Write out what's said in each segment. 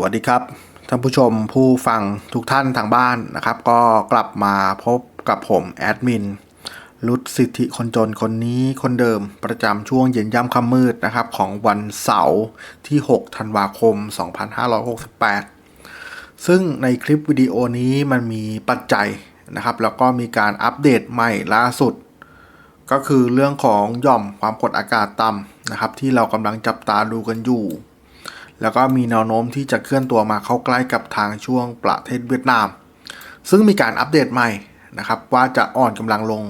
วัสดีครับ ท่านผู้ชมผู้ฟังทุกท่านทางบ้านนะครับ ก็กลับมาพบกับผมแอดมินรุดสิทธิคนจนคนนี้คนเดิมประจำช่วงเย็นย่ำค่ำมืดนะครับ ของวันเสาร์ที่ 6 ธันวาคม 2568 ซึ่งในคลิปวิดีโอนี้มันมีปัจจัยนะครับ แล้วก็มีการอัปเดตใหม่ล่าสุด ก็คือเรื่องของหย่อมความกดอากาศต่ำนะครับ ที่เรากำลังจับตาดูกันอยู่ แล้วก็มีแนวโน้มที่จะเคลื่อนตัวมาเข้าใกล้กับทางช่วงประเทศเวียดนาม ซึ่งมีการอัปเดตใหม่นะครับว่าจะอ่อนกำลังลง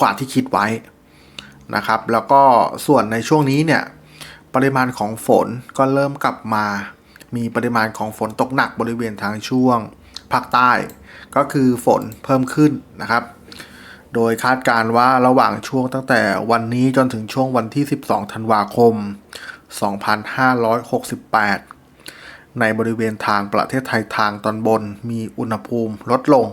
กว่าที่คิดไว้นะครับแล้วก็ส่วนในช่วงนี้เนี่ยปริมาณของฝนก็เริ่มกลับมา มีปริมาณของฝนตกหนักบริเวณทางช่วงภาคใต้ ก็คือฝนเพิ่มขึ้นนะครับ โดยคาดการณ์ว่าระหว่างช่วงตั้งแต่วันนี้จนถึงช่วงวันที่ 12 ธันวาคม 2568 ในบริเวณทางประเทศไทยทางตอนบนมีอุณหภูมิลดลง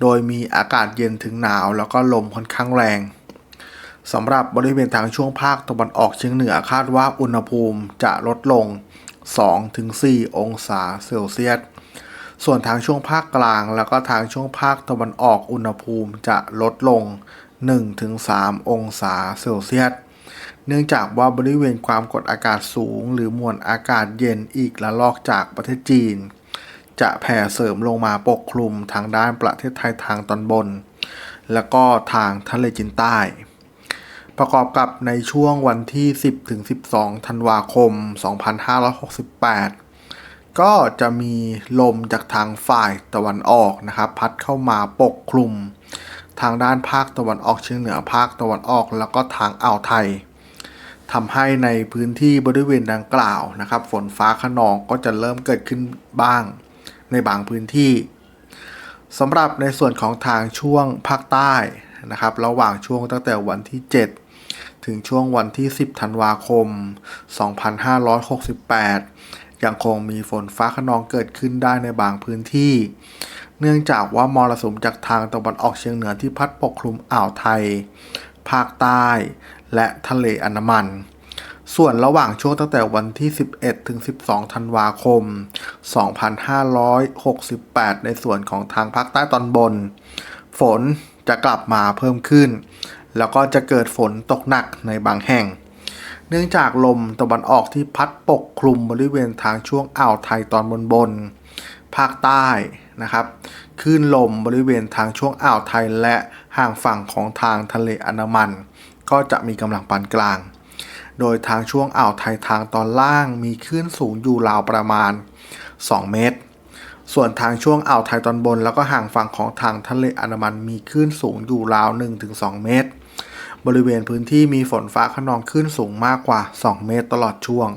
โดยมีอากาศเย็นถึงหนาวแล้วก็ลมค่อนข้างแรงสำหรับบริเวณทางช่วงภาคตะวันออกเฉียงเหนือคาดว่าอุณหภูมิจะลดลง 2-4 องศาเซลเซียส ส่วนทางช่วงภาคกลางแล้วก็ทางช่วงภาคตะวันออกอุณหภูมิจะลดลง 1-3 องศาเซลเซียส เนื่องจากว่าบริเวณความกดอากาศสูง หรือมวลอากาศเย็นอีกละลอกจากประเทศจีน จะแผ่เสริมลงมาปกคลุมทางด้านประเทศไทยทางตอนบน แล้วก็ทางทะเลจีนใต้ ประกอบกับในช่วงวันที่ 10ถึง12 ธันวาคม 2568ก็จะมีลมจากทางฝ่ายตะวันออกนะครับ พัดเข้ามาปกคลุม ทางด้านภาคตะวันออกเฉียงเหนือภาคตะวันออกแล้วก็ทางอ่าวไทย ทำให้ในพื้นที่บริเวณดังกล่าวนะครับ ฝนฟ้าขนองก็จะเริ่มเกิดขึ้นบ้างในบางพื้นที่สำหรับในส่วนของทางช่วงภาคใต้นะครับ ระหว่างช่วงตั้งแต่วันที่ 7 ถึงช่วงวันที่ 10 ธันวาคม 2568 ยังคงมีฝนฟ้าขนองเกิดขึ้นได้ในบางพื้นที่ เนื่องจากว่ามรสุมจากทางตะวันออกเฉียงเหนือที่พัดปกคลุมอ่าวไทย ภาคใต้ และทะเลอันดามัน ส่วนระหว่างช่วงตั้งแต่วันที่ 11 ถึง 12 ธันวาคม 2568 ในส่วนของทางภาคใต้ตอนบน ฝนจะกลับมาเพิ่มขึ้น แล้วก็จะเกิดฝนตกหนักในบางแห่ง เนื่องจากลมตะวันออกที่พัดปกคลุมบริเวณทางช่วงอ่าวไทยตอนบนบน ภาคใต้นะครับคลื่นลมบริเวณทางช่วงอ่าวไทยและห่างฝั่งของทางทะเลอันดามัน ก็จะมีกำลังปานกลาง โดยทางช่วงอ่าวไทยทางตอนล่างมีคลื่นสูงอยู่ราวประมาณ 2 เมตร ส่วนทางช่วงอ่าวไทยตอนบน แล้วก็ห่างฝั่งของทางทะเลอันดามันมีคลื่นสูงอยู่ราว 1-2 เมตร บริเวณพื้นที่มีฝนฟ้าขนองคลื่นสูงมากกว่า 2 เมตรตลอดช่วง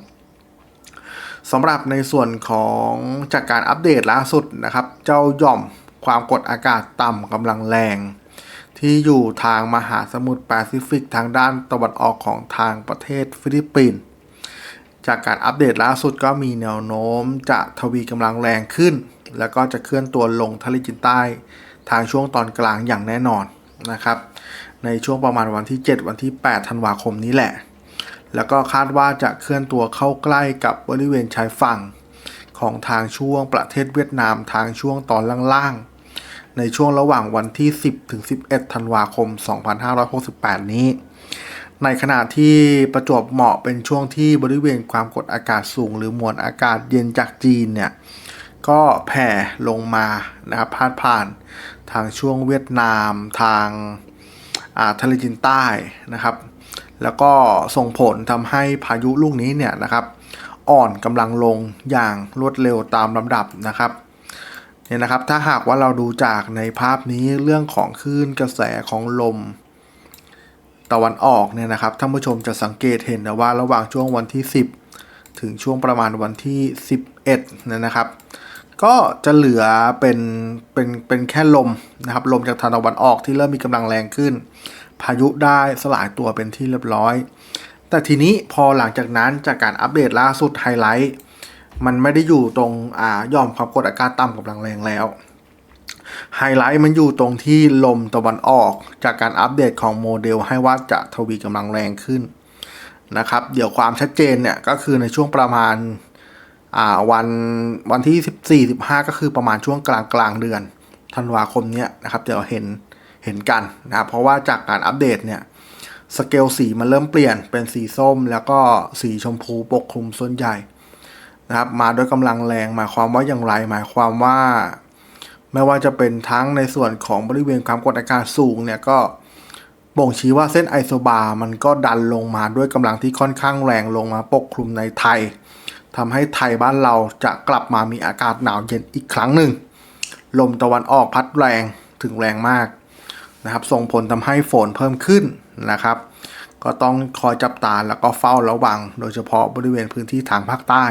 สำหรับในส่วนของจากการอัปเดตล่าสุดนะครับ เจ้าหย่อมความกดอากาศต่ำกำลังแรง ที่อยู่ทางมหาสมุทรแปซิฟิกทางด้านตะวันออกของทางประเทศฟิลิปปินส์จากการอัปเดตล่าสุดก็มีแนวโน้มจะทวีกำลังแรงขึ้น แล้วก็จะเคลื่อนตัวลงทะเลจีนใต้ทางช่วงตอนกลางอย่างแน่นอนนะครับ ในช่วงประมาณวันที่ 7 วันที่ 8 ธันวาคมนี้แหละ แล้วก็คาดว่าจะเคลื่อนตัวเข้าใกล้กับบริเวณชายฝั่ง ของทางช่วงประเทศเวียดนามทางช่วงตอนล่างๆ ในช่วงระหว่างวันที่ 10 ถึง 11 ธันวาคม 2568 นี้ ในขณะที่ประจวบเหมาะเป็นช่วงที่บริเวณความกดอากาศสูง หรือมวลอากาศเย็นจากจีนเนี่ยก็แผ่ลงมานะครับพาดผ่านทางช่วงเวียดนามทางาทะเลจีนใต้นะครับ แล้วก็ส่งผลทำให้พายุลูกนี้เนี่ยนะครับ อ่อนกำลังลงอย่างรวดเร็วตามลำดับนะครับ เนี่ยนะครับ ถ้าหากว่าเราดูจากในภาพนี้เรื่องของคลื่นกระแสของลม ตะวันออกเนี่ยนะครับท่านผู้ชมจะสังเกตเห็นนะว่าระหว่างช่วงวันที่ 10 ถึงช่วงประมาณวันที่ 11เนี่ยนะครับ ก็จะเหลือเป็นเป็นเป็นแค่ลมนะครับลมจากทางตะวันออกที่เริ่มมีกำลังแรงขึ้น พายุได้สลายตัวเป็นที่เรียบร้อย แต่ทีนี้พอหลังจากนั้นจากการอัปเดตล่าสุดไฮไลท์ มันไม่ได้อยู่ตรงอ่ายอมความกดอากาศต่ำกำลังแรงแล้วไฮไลท์มันอยู่ตรงที่ลมตะวันออกจากการอัปเดตของโมเดลให้ว่าจะทวีกำลังแรงขึ้นนะครับ เดี๋ยวความชัดเจนเนี่ยก็คือในช่วงประมาณอ่าวันวันที่ 14 15 ก็คือประมาณช่วงกลางกลางเดือนธันวาคมเนี้ยนะครับเดี๋ยวเห็นเห็นกันนะครับเพราะว่าจากการอัปเดตเนี่ยสเกลสีมันเริ่มเปลี่ยนเป็นสีส้มแล้วก็สีชมพูปกคลุมส่วนใหญ่ นะครับมาด้วยกำลังแรงหมายความว่าอย่างไร หมายความว่า ไม่ว่าจะเป็นทั้งในส่วนของบริเวณความกดอากาศสูงเนี่ยก็บ่งชี้ว่าเส้นไอโซบาร์มันก็ดันลงมาด้วยกำลังที่ค่อนข้างแรงลงมาปกคลุมในไทยทำให้ไทยบ้านเราจะกลับมามีอากาศหนาวเย็นอีกครั้งหนึ่ง ลมตะวันออกพัดแรงถึงแรงมากนะครับ ส่งผลทำให้ฝนเพิ่มขึ้นนะครับ ก็ต้องคอยจับตาแล้วก็เฝ้าระวัง โดยเฉพาะบริเวณพื้นที่ทางภาคใต้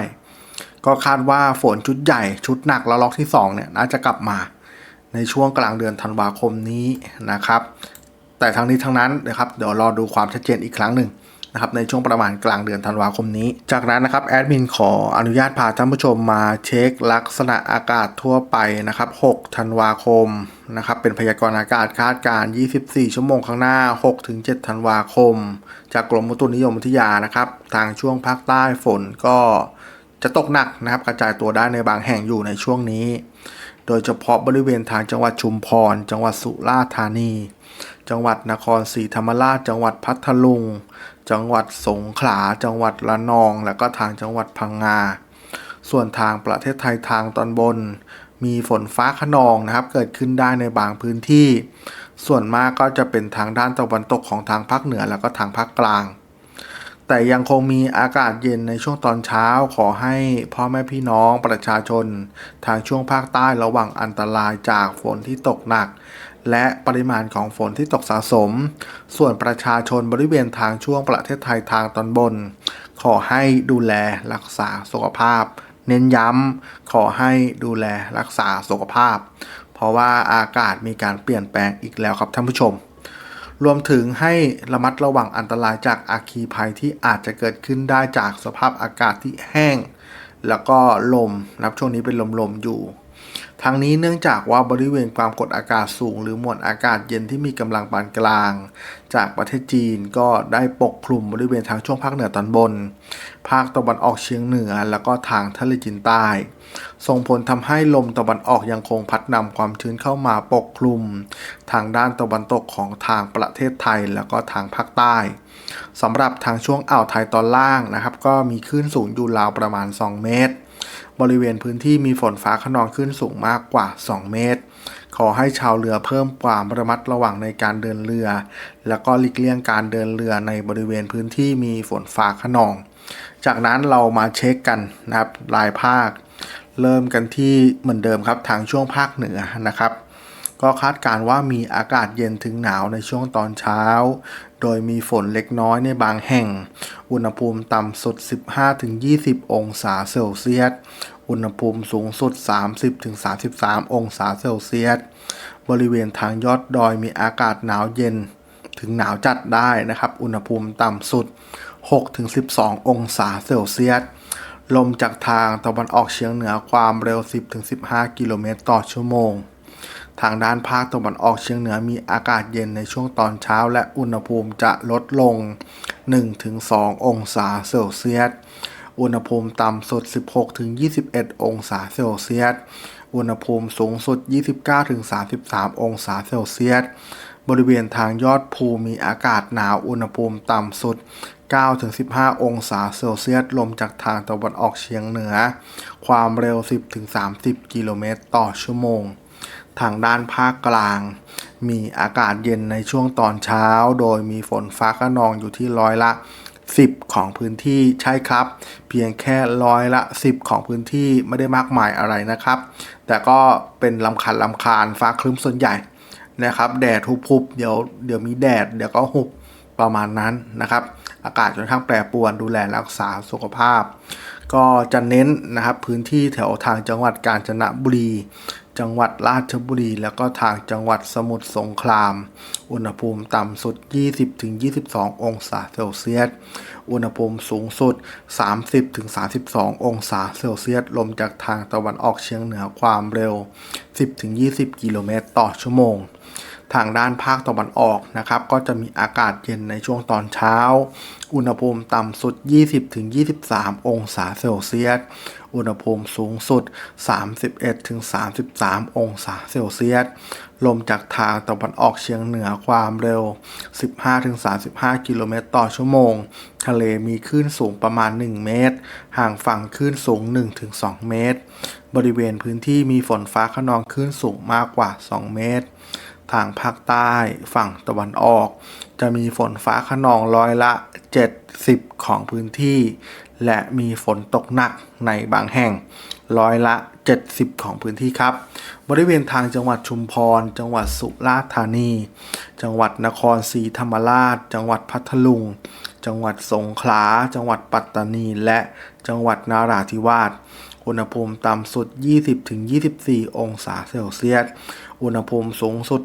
ก็คาดว่าฝนชุดใหญ่ชุดหนักระลอกที่2เนี่ยน่าจะกลับมาในช่วงกลางเดือนธันวาคมนี้นะครับ แต่ทั้งนี้ทั้งนั้นนะครับเดี๋ยวรอดูความชัดเจนอีกครั้งหนึ่งนะครับในช่วงประมาณกลางเดือนธันวาคมนี้ จากนั้นนะครับแอดมินขออนุญาตพาท่านผู้ชมมาเช็คลักษณะอากาศทั่วไปนะครับ 6 ธันวาคมนะครับเป็นพยากรณ์อากาศคาดการณ์24 ชั่วโมงข้างหน้า 6-7 ธันวาคม จากกรมอุตุนิยมวิทยานะครับ ทางช่วงภาคใต้ฝนก็ จะตกหนักนะครับกระจายตัวได้ในบางแห่งอยู่ในช่วงนี้ โดยเฉพาะบริเวณทางจังหวัดชุมพร จังหวัดสุราษฎร์ธานี จังหวัดนครศรีธรรมราช จังหวัดพัทลุง จังหวัดสงขลา จังหวัดระนอง และก็ทางจังหวัดพังงา ส่วนทางประเทศไทยทางตอนบน มีฝนฟ้าขนองนะครับเกิดขึ้นได้ในบางพื้นที่ ส่วนมากก็จะเป็นทางด้านตะวันตกของทางภาคเหนือ แล้วก็ทางภาคกลาง แต่ยังคงมีอากาศเย็นในช่วงตอนเช้าขอให้พ่อแม่พี่น้องประชาชน ทางช่วงภาคใต้ระวังอันตรายจากฝนที่ตกหนัก และปริมาณของฝนที่ตกสะสม ส่วนประชาชนบริเวณทางช่วงประเทศไทยทางตอนบน ขอให้ดูแลรักษาสุขภาพ เน้นย้ำขอให้ดูแลรักษาสุขภาพ เพราะว่าอากาศมีการเปลี่ยนแปลงอีกแล้วครับท่านผู้ชม รวมถึงให้ระมัดระวังอันตรายจากอาคีภัยที่อาจจะเกิดขึ้นได้จากสภาพอากาศที่แห้ง แล้วก็ลมนับช่วงนี้เป็นลมๆอยู่ ทั้งนี้เนื่องจากว่าบริเวณความกดอากาศสูง หรือมวลอากาศเย็นที่มีกำลังปานกลาง จากประเทศจีนก็ได้ปกคลุมบริเวณทางช่วงภาคเหนือตอนบน ภาคตะวันออกเฉียงเหนือ แล้วก็ทางทะเลจีนใต้ ส่งผลทำให้ลมตะวันออกยังคงพัดนำความชื้นเข้ามาปกคลุม ทางด้านตะวันตกของทางประเทศไทยแล้วก็ทางภาคใต้สำหรับทางช่วงอ่าวไทยตอนล่างนะครับ ก็มีคลื่นสูงอยู่ราวประมาณ 2 เมตร บริเวณพื้นที่มีฝนฟ้าขนองขึ้นสูงมากกว่า 2 เมตร ขอให้ชาวเรือเพิ่มความระมัดระวังในการเดินเรือ และก็หลีกเลี่ยงการเดินเรือในบริเวณพื้นที่มีฝนฟ้าขนอง จากนั้นเรามาเช็คกันนะครับรายภาค เริ่มกันที่เหมือนเดิมครับทางช่วงภาคเหนือนะครับ ก็คาดการณ์ว่ามีอากาศเย็นถึงหนาวในช่วงตอนเช้า โดยมีฝนเล็กน้อยในบางแห่ง อุณหภูมิต่ำสุด 15-20 องศาเซลเซียส อุณหภูมิสูงสุด 30-33 องศาเซลเซียส บริเวณทางยอดดอยมีอากาศหนาวเย็นถึงหนาวจัดได้นะครับ อุณหภูมิต่ำสุด 6-12 องศาเซลเซียส ลมจากทางตะวันออกเฉียงเหนือความเร็ว 10-15 กิโลเมตรต่อชั่วโมง ทางด้านภาคตะวันออกเฉียงเหนือมีอากาศเย็นในช่วงตอนเช้าและอุณหภูมิจะลดลง 1-2 องศาเซลเซียส อุณหภูมิต่ำสุด 16-21 องศาเซลเซียส อุณหภูมิสูงสุด 29-33 องศาเซลเซียส บริเวณทางยอดภูมีอากาศหนาว อุณหภูมิต่ำสุด 9-15 องศาเซลเซียส ลมจากทางตะวันออกเฉียงเหนือ ความเร็ว 10-30 กิโลเมตรต่อชั่วโมง ทางด้านภาคกลาง มีอากาศเย็นในช่วงตอนเช้า โดยมีฝนฟ้าขนองอยู่ที่ร้อยละ 10 ของพื้นที่ใช่ครับ เพียงแค่ร้อยละ 10 ของพื้นที่ไม่ได้มากมายอะไรนะครับ แต่ก็เป็นลำคันลำคาญฟ้าครึ้มส่วนใหญ่นะครับ แดดหุบๆเดี๋ยวเดี๋ยวมีแดดเดี๋ยวก็หุบประมาณนั้นนะครับอากาศค่อนข้างแปรปรวนดูแลรักษาสุขภาพ ก็จะเน้นนะครับพื้นที่แถวทางจังหวัดกาญจนบุรี จังหวัดราชบุรี แล้วก็ทางจังหวัดสมุทรสงคราม อุณหภูมิต่ำสุด 20-22 องศาเซลเซียส อุณหภูมิสูงสุด 30-32 องศาเซลเซียส ลมจากทางตะวันออกเฉียงเหนือความเร็ว 10-20 กิโลเมตรต่อชั่วโมง ทางด้านภาคตะวันออกนะครับก็จะมีอากาศเย็นในช่วงตอนเช้า อุณหภูมิต่ำสุด 20-23 องศาเซลเซียส อุณหภูมิสูงสุด 31-33 องศาเซลเซียส ลมจากทางตะวันออกเฉียงเหนือความเร็ว 15-35 กิโลเมตรต่อชั่วโมง ทะเลมีคลื่นสูงประมาณ 1 เมตร ห่างฝั่งคลื่นสูง 1-2 เมตร บริเวณพื้นที่มีฝนฟ้าขนองคลื่นสูงมากกว่า 2 เมตร ทางภาคใต้ฝั่งตะวันออก จะมีฝนฟ้าขนองร้อยละ 70 ของพื้นที่ และมีฝนตกหนักในบางแห่งร้อยละ 70 ของพื้นที่ครับ บริเวณทางจังหวัดชุมพร จังหวัดสุราษฎร์ธานี จังหวัดนครศรีธรรมราช จังหวัดพัทลุง จังหวัดสงขลา จังหวัดปัตตานี และจังหวัดนาราธิวาส อุณหภูมิต่ำสุด 20-24 องศาเซลเซียส อุณหภูมิสูงสุด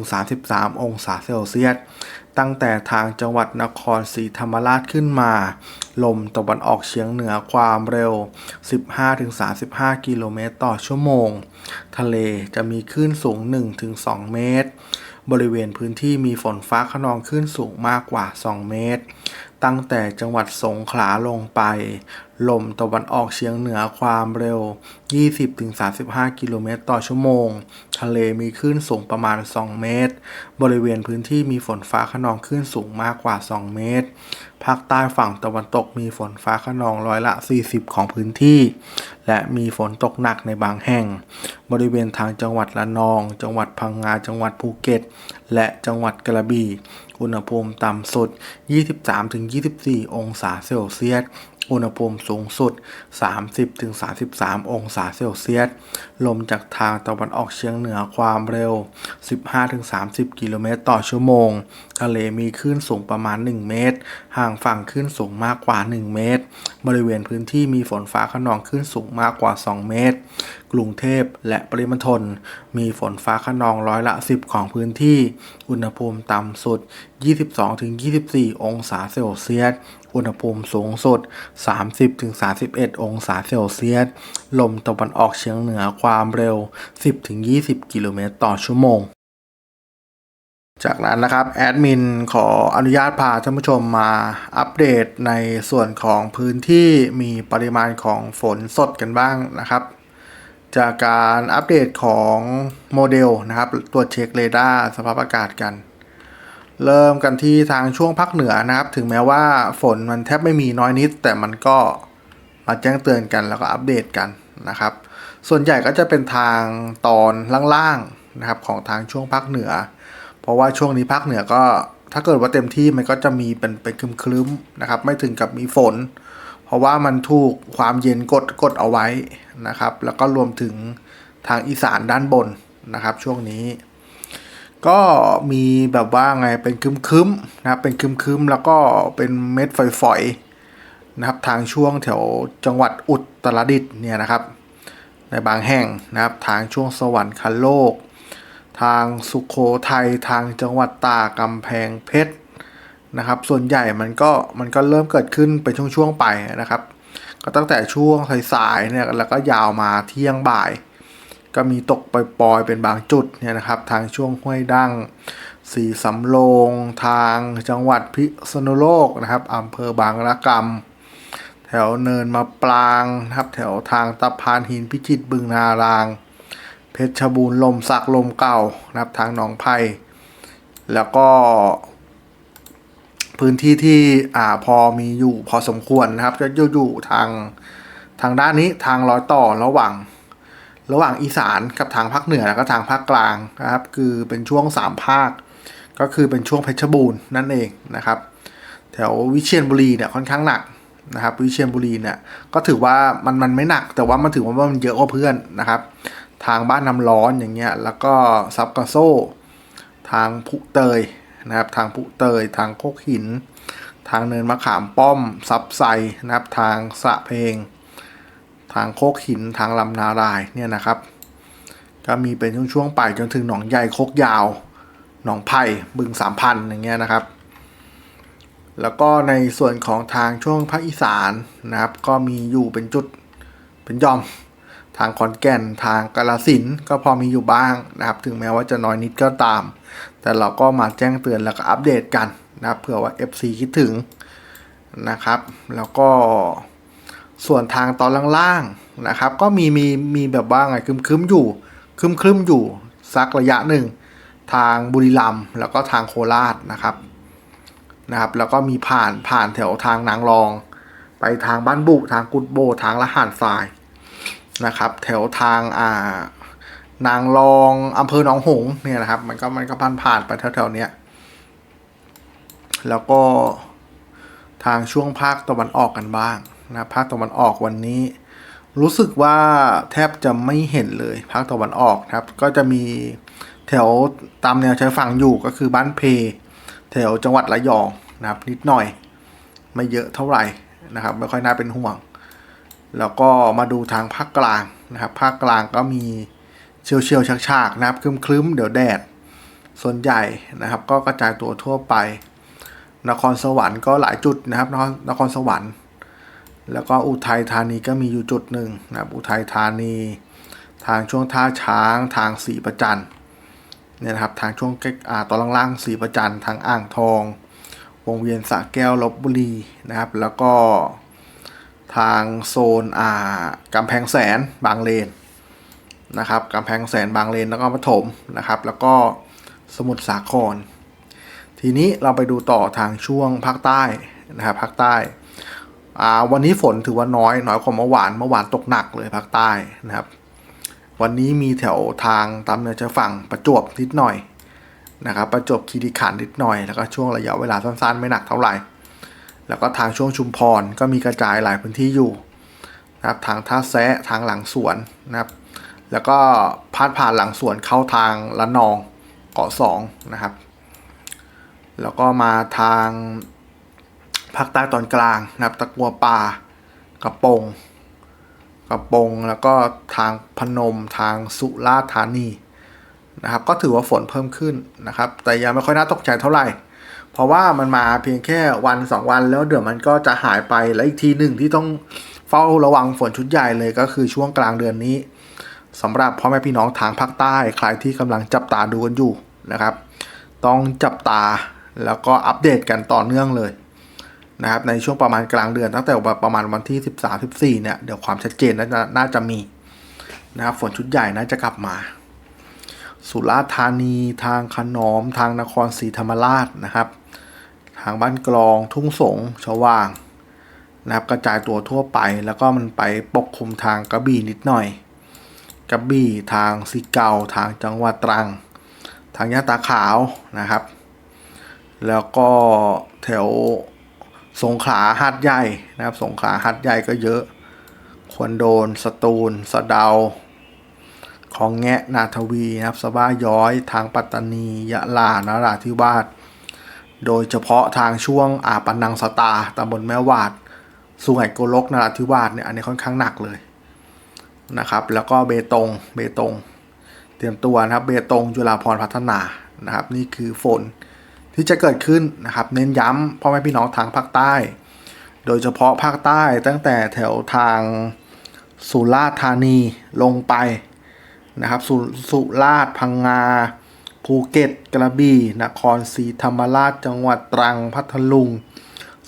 30-33 องศาเซลเซียส ตั้งแต่ทางจังหวัดนครศรีธรรมราชขึ้นมา ลมตะวันออกเฉียงเหนือความเร็ว 15-35 กิโลเมตรต่อชั่วโมง ทะเลจะมีคลื่นสูง 1-2 เมตร บริเวณพื้นที่มีฝนฟ้าขนองคลื่นสูงมากกว่า 2 เมตร ตั้งแต่จังหวัดสงขลาลงไป ลมตะวันออกเฉียงเหนือความเร็ว 20-35 กิโลเมตรต่อชั่วโมง ทะเลมีคลื่นสูงประมาณ 2 เมตร บริเวณพื้นที่มีฝนฟ้าขนองคลื่นสูงมากกว่า 2 เมตร ภาคใต้ฝั่งตะวันตกมีฝนฟ้าขนองร้อยละ 40 ของพื้นที่ และมีฝนตกหนักในบางแห่ง บริเวณทางจังหวัดละนอง จังหวัดพังงา จังหวัดภูเก็ต และจังหวัดกระบี่ อุณหภูมิต่ำสุด 23-24 องศาเซลเซียส อุณหภูมิสูงสุด 30-33 องศาเซลเซียส ลมจากทางตะวันออกเฉียงเหนือความเร็ว 15-30 กิโลเมตรต่อชั่วโมง ทะเลมีคลื่นสูงประมาณ 1 เมตรห่างฝั่งคลื่นสูงมากกว่า 1 เมตร บริเวณพื้นที่มีฝนฟ้าขนองคลื่นสูงมากกว่า 2 เมตร กรุงเทพและปริมณฑลมีฝนฟ้าขนองร้อยละ 10 ของพื้นที่ อุณหภูมิต่ำสุด 22-24 องศาเซลเซียส อุณหภูมิสูงสุด 30-31 องศาเซลเซียส ลมตะวันออกเฉียงเหนือความเร็ว 10-20 กิโลเมตรต่อชั่วโมง จากนั้นนะครับแอดมินขออนุญาตพาท่านผู้ชมมาอัปเดตในส่วนของพื้นที่มีปริมาณของฝนสดกันบ้างนะครับ จากการอัปเดตของโมเดลนะครับตรวจเช็คเรดาร์สภาพอากาศกัน เริ่มกันที่ทางช่วงภาคเหนือนะครับ ถึงแม้ว่าฝนมันแทบไม่มีน้อยนิด แต่มันก็มาแจ้งเตือนกันแล้วก็อัปเดตกันนะครับ ส่วนใหญ่ก็จะเป็นทางตอนล่างๆนะครับของทางช่วงภาคเหนือ ราะว่าช่วงนี้ภาคเหนือก็ถ้าเกิดว่าเต็มที่มันก็จะมีเป็นเป็นคลึ้มๆนะครับ ไม่ถึงกับมีฝน เพราะว่ามันถูกความเย็นกดกดเอาไว้นะครับ แล้วก็รวมถึงทางอีสานด้านบนนะครับ ช่วงนี้ ก็มีแบบว่าไงเป็นคึมๆนะครับเป็นคึมๆแล้วก็เป็นเม็ดฝอยๆนะครับ ทางช่วงแถวจังหวัดอุตรดิตถ์เนี่ยนะครับ ในบางแห่งนะครับทางช่วงสวรรคโลก ทางสุขโขทัยทางจังหวัดตากกำแพงเพชรนะครับ ส่วนใหญ่มันก็มันก็เริ่มเกิดขึ้นเป็นช่วงๆไปนะครับ ก็ตั้งแต่ช่วงสายๆเนี่ยแล้วก็ยาวมาเที่ยงบ่าย ก็มีตกปล่อยๆเป็นบางจุดเนี่ยนะครับ ทางช่วงห้วยดั้งสีสำโรงทางจังหวัดพิษณุโลกนะครับอำเภอบางระกำแถวเนินมาปรางนะครับ แถวทางตะพานหินพิจิตรบึงนาราง เพชรบูรณ์ลมสักลมเก่านะครับทางหนองไผ่แล้วก็ พื้นที่ที่อ่าพอมีอยู่พอสมควรนะครับ จะอยู่อยู่ทางทางด้านนี้ทางร้อยต่อระหว่างระหว่างอีสานกับทางภาคเหนือแล้วก็ทางภาคกลางนะครับ คือเป็นช่วงสามภาค ก็คือเป็นช่วงเพชรบูรณ์นั่นเองนะครับ แถววิเชียรบุรีเนี่ยค่อนข้างหนักนะครับ วิเชียรบุรีเนี่ยก็ถือว่ามันมันไม่หนัก แต่ว่ามันถือว่ามันเยอะกว่าเพื่อนนะครับ ทางบ้านน้ำร้อนอย่างเงี้ยแล้วก็ซับกระโซ่ทางพุเตยนะครับ ทางพุเตย ทางโคกหิน ทางเนินมะขามป้อม ซับไซนะครับ ทางสะเพลงทางโคกหิน ทางลำนารายเนี่ยนะครับ ก็มีเป็นช่วงๆไปจนถึงหนองใหญ่โคกยาว หนองไผ่ บึงสามพันอย่างเงี้ยนะครับ แล้วก็ในส่วนของทางช่วงภาคอีสานนะครับ ก็มีอยู่เป็นจุดเป็นยอม ทางขอนแก่นทางกาลสินก็พอมีอยู่บ้างนะครับ ถึงแม้ว่าจะน้อยนิดก็ตาม แต่เราก็มาแจ้งเตือนแล้วก็อัปเดตกันนะครับเผื่อว่า FC คิดถึงนะครับ แล้วก็ส่วนทางตอนล่างๆนะครับ ก็มีมีมีแบบว่าไงคึมๆอยู่คึมๆอยู่สักระยะหนึ่ง ทางบุรีรัมย์แล้วก็ทางโคราชนะครับนะครับ แล้วก็มีผ่านผ่านแถวทางนางรอง ไปทางบ้านบุ ทางกุดโบ ทางละหานทราย นะครับ แถวทางอ่านางรองอำเภอหนองหงส์เนี่ยนะครับ มันก็มันก็ผ่านผ่านไปแถวๆเนี้ยแล้วก็ทางช่วงภาคตะวันออกกันบ้างนะภาคตะวันออกวันนี้ รู้สึกว่าแทบจะไม่เห็นเลย ภาคตะวันออกครับ ก็จะมีแถวตามแนวชายฝั่งอยู่ก็คือบ้านเพ แถวจังหวัดระยองนะครับ นิดหน่อย ไม่เยอะเท่าไหร่นะครับ ไม่ค่อยน่าเป็นห่วง แล้วก็มาดูทางภาคกลางนะครับภาคกลางก็มีเชียวเชียวๆฉากนะครับคลึ้มคลึ้มๆเดี๋ยวแดด ส่วนใหญ่นะครับ ก็กระจายตัวทั่วไป นครสวรรค์ก็หลายจุดนะครับนครนครสวรรค์ แล้วก็อุทัยธานีก็มีอยู่จุดหนึ่งนะครับอุทัยธานี ทางช่วงท่าช้างทางสีประจันเนี่ยนะครับทางช่วงใกอ่าตอนล่างๆสีประจันทางอ่างทอง วงเวียนสระแก้วลบบุรีนะครับ แล้วก็ ทางโซนอ่ากำแพงแสนบางเลนนะครับกำแพงแสนบางเลนแล้วก็ปฐมนะครับ แล้วก็สมุทรสาคร ทีนี้เราไปดูต่อทางช่วงภาคใต้นะครับภาคใต้อ่าวันนี้ฝนถือว่าน้อยน้อยกว่าเมื่อวานเมื่อวานตกหนักเลยภาคใต้นะครับ วันนี้มีแถวทางตามแนวชายฝั่งประจวบนิดหน่อยนะครับ ประจวบคีรีขันธ์นิดหน่อยแล้วก็ช่วงระยะเวลาสั้นๆ ไม่หนักเท่าไหร่ แล้วก็ทางช่วงชุมพรก็มีกระจายหลายพื้นที่อยู่นะครับทางท่าแซะทางหลังสวนนะครับ แล้วก็พาดผ่านหลังสวนเข้าทางละนองเกาะสองนะครับ แล้วก็มาทางภาคใต้ตอนกลางนะครับ ตะกัวป่ากระปงกระปงแล้วก็ทางพนมทางสุราษฎร์ธานีนะครับ ก็ถือว่าฝนเพิ่มขึ้นนะครับ แต่ยังไม่ค่อยน่าตกใจเท่าไหร่ เพราะว่ามันมาเพียงแค่วันสองวันแล้วเดี๋ยวมันก็จะหายไปและอีกทีหนึ่งที่ต้องเฝ้าระวังฝนชุดใหญ่เลยก็คือช่วงกลางเดือนนี้สำหรับพ่อแม่พี่น้องทางภาคใต้ใครที่กำลังจับตาดูกันอยู่นะครับ ต้องจับตาแล้วก็อัปเดตกันต่อเนื่องเลยนะครับในช่วงประมาณกลางเดือนตั้งแต่ประมาณวันที่ 13 14เนี่ยเดี๋ยวความชัดเจนน่าจะน่าจะมีนะครับฝนชุดใหญ่น่าจะกลับมา สุราษฎร์ธานีทางขนอมทางนครศรีธรรมราชนะครับ ทางบ้านกลองทุ่งสงชว่างนะครับกระจายตัวทั่วไปแล้วก็มันไปปกคลุมทางกระบี่นิดหน่อย กระบี่ทางสีเกาทางจังหวัดตรัง ทางยะตาขาวนะครับ แล้วก็แถวสงขลาหาดใหญ่นะครับ สงขลาหาดใหญ่ก็เยอะ ควรโดนสตูลสะเดา ของแงะนาทวีนะครับสบ้าย้อย ทางปัตตานียะลานราธิวาส โดยเฉพาะทางช่วงอาปันนังสตาตำบลแม่วาดสุไหงโกลกนราธิวาสเนี่ยอันนี้ค่อนข้างหนักเลยนะครับ แล้วก็เบตงเบตง เตรียมตัวนะครับ เบตงจุฬาพรพัฒนานะครับ นี่คือฝนที่จะเกิดขึ้นนะครับ เน้นย้ำพ่อแม่พี่น้องทางภาคใต้ โดยเฉพาะภาคใต้ตั้งแต่แถวทางสุราษฎร์ธานีลงไปนะครับสสุราษฎร์พังงา ภูเก็ต กระบี่ นครศรีธรรมราช จังหวัดตรัง พัทลุง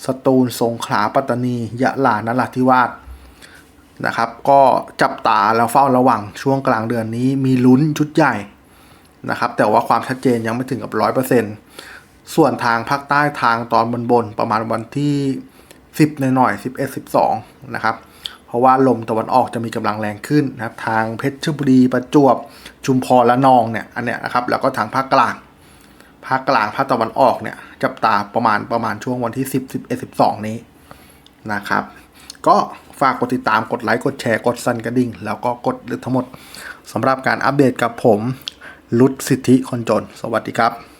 สตูล สงขลา ปัตตานี ยะลา นราธิวาส นะครับ ก็จับตาแล้วเฝ้าระวังช่วงกลางเดือนนี้มีลุ้นชุดใหญ่นะครับ แต่ว่าความชัดเจนยังไม่ถึงกับร้อยเปอร์เซ็นต์ส่วนทางภาคใต้ทางตอนบนบนประมาณวันที่ 10หน่อยๆ11 12 นะครับ ราะว่าลมตะวันออกจะมีกำลังแรงขึ้นนะครับ ทางเพชรบุรีประจวบชุมพรและนองเนี่ยอันเนี้ยนะครับแล้วก็ทางภาคกลางภาคกลางภาคตะวันออกเนี่ยจับตาประมาณประมาณช่วงวันที่ 10 11 12 นี้นะครับ ก็ฝากกดติดตามกดไลค์กดแชร์กดสั่นกระดิ่ง แล้วก็กดทั้งหมดสำหรับการอัปเดตกับผม ลุดสิทธิคนจน สวัสดีครับ